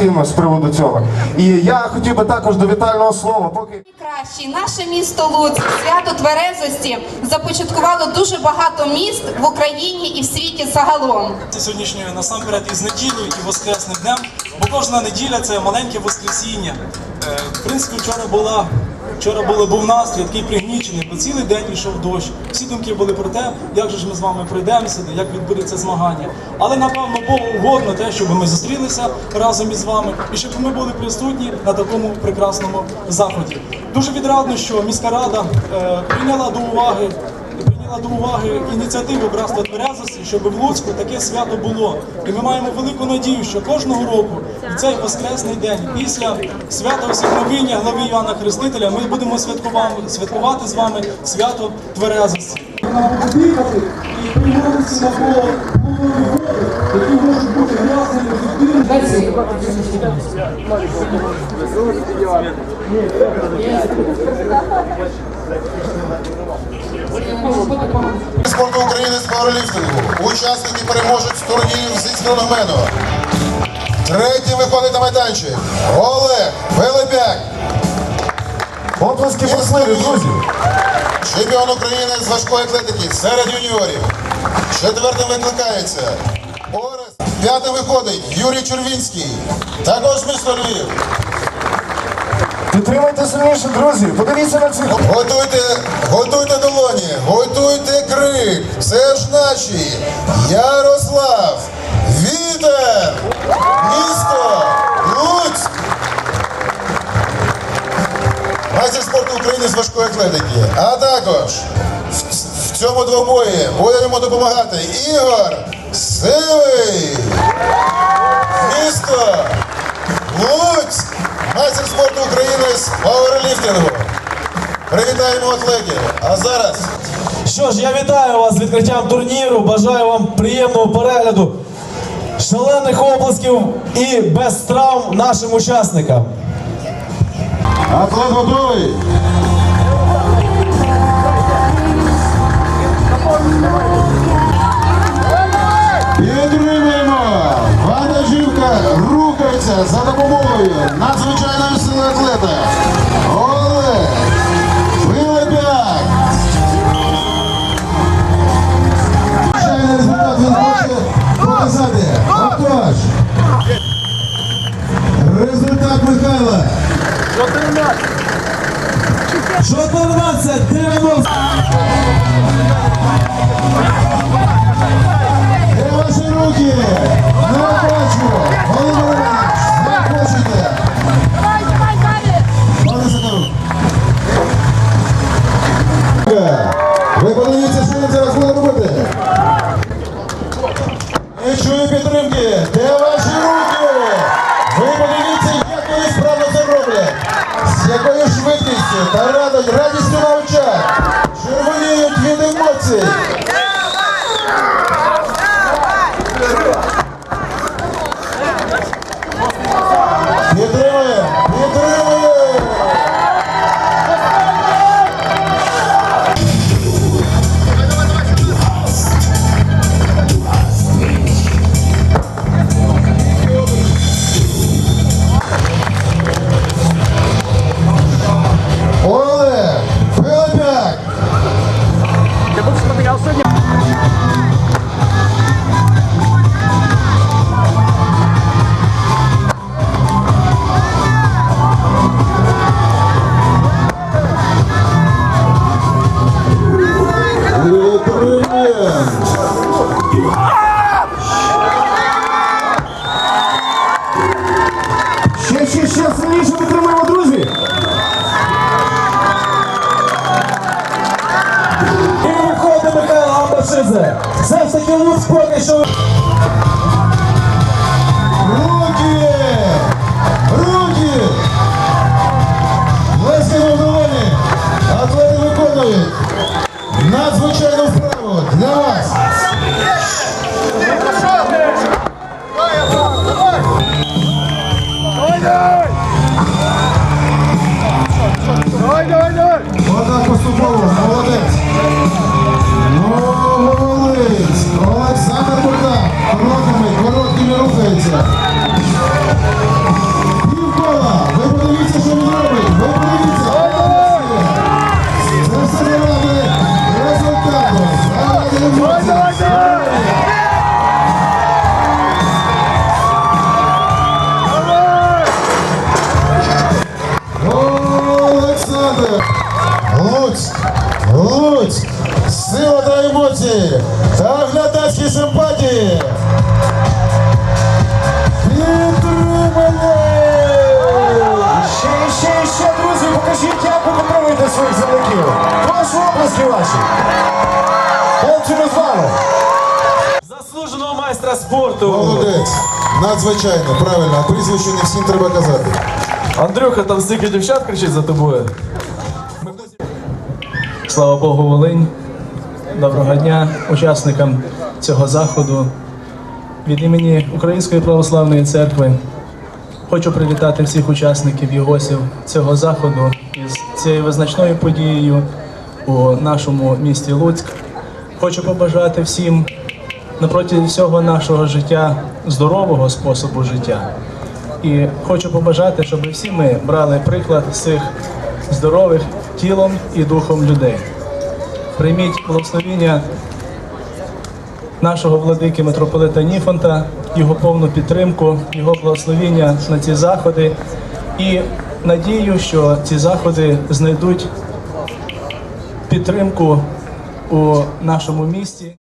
емоційно з приводу цього. І я хотів би також до вітального слова, поки. Кращий наше місто Луцьк, свято тверезості започаткувало дуже багато міст в Україні і в світі загалом. сьогоднішньої сьогоднішньою насамперед із неділею і воскресним днем, бо кожна неділя це маленьке воскресіння. Е, В принципі, вчора була. Вчора були, був настрій такий пригнічений, бо цілий день йшов дощ. Всі думки були про те, як же ж ми з вами прийдемо сюди, як відбудеться змагання. Але напевно Богу угодно те, щоб ми зустрілися разом із вами і щоб ми були присутні на такому прекрасному заході. Дуже відрадно, що міська рада е, прийняла до уваги прийняла до уваги ініціативу братства тверезості, щоб в Луцьку таке свято було. І ми маємо велику надію, що кожного року в цей воскресний день, після свята Всекновіння глави Івана Хрестителя, ми будемо святкувати, з вами свято тверезості. Дихати і прийматися спорту України з пауерліфтингу. Учасники переможуть з турнірів зі скрономену. Третій виходить на майданчик. Олег Велебяк. Оплески бурхливі, друзі. Чемпіон України з важкої атлетики серед юніорів. Четвертим викликається. Орест. П'ятим виходить Юрій Червінський. Також місто Львів. Підтримайте сильніше, друзі. Подивіться на цих. Готуйте, готуйте Це. Ярослав. Вітер. Місто. Луцьк. Майстер спорту України з важкої атлетики. А також в, цьому двобої буде йому допомагати Ігор Сивий. Місто. Луцьк. Майстер спорту України з пауерліфтингу. Привітаємо атлетів. А зараз Що ж, я вітаю вас з відкриттям турніру. Бажаю вам приємного перегляду, шалених оплесків і без травм нашим учасникам. атлет готовий. Підтримуємо! Вантажівка рухається за допомогою надзвичайної сили атлета. 14 90 Де ваші. Ви подивіться, швидкістю та радо- радістю навчать. Червоніють від емоцій. Амбашидзе. Все ж таки Луцьк поки що. Руки! Руки! В долоні! Атлети виконують! Надзвичайну вправу для вас! Отак симпатії. Підтримали! Ще, ще, ще, друзі, покажіть, як ви підтримуєте своїх земляків. Прошу оплески ваші. Хлопці розвали. Заслуженого майстра спорту. Молодець. Надзвичайно, правильно, а прізвище не всім треба казати. Андрюха, там стільки дівчат кричить за тобою. Слава Богу, Волинь. Доброго дня учасникам цього заходу. Від імені Української православної церкви хочу привітати всіх учасників і гостів цього заходу із цією визначною подією у нашому місті Луцьк. Хочу побажати всім напроти всього нашого життя здорового способу життя. І хочу побажати, щоб всі ми брали приклад з цих здорових тілом і духом людей. Прийміть благословіння нашого владики митрополита Ніфонта, його повну підтримку, його благословіння на ці заходи і надію, що ці заходи знайдуть підтримку у нашому місті.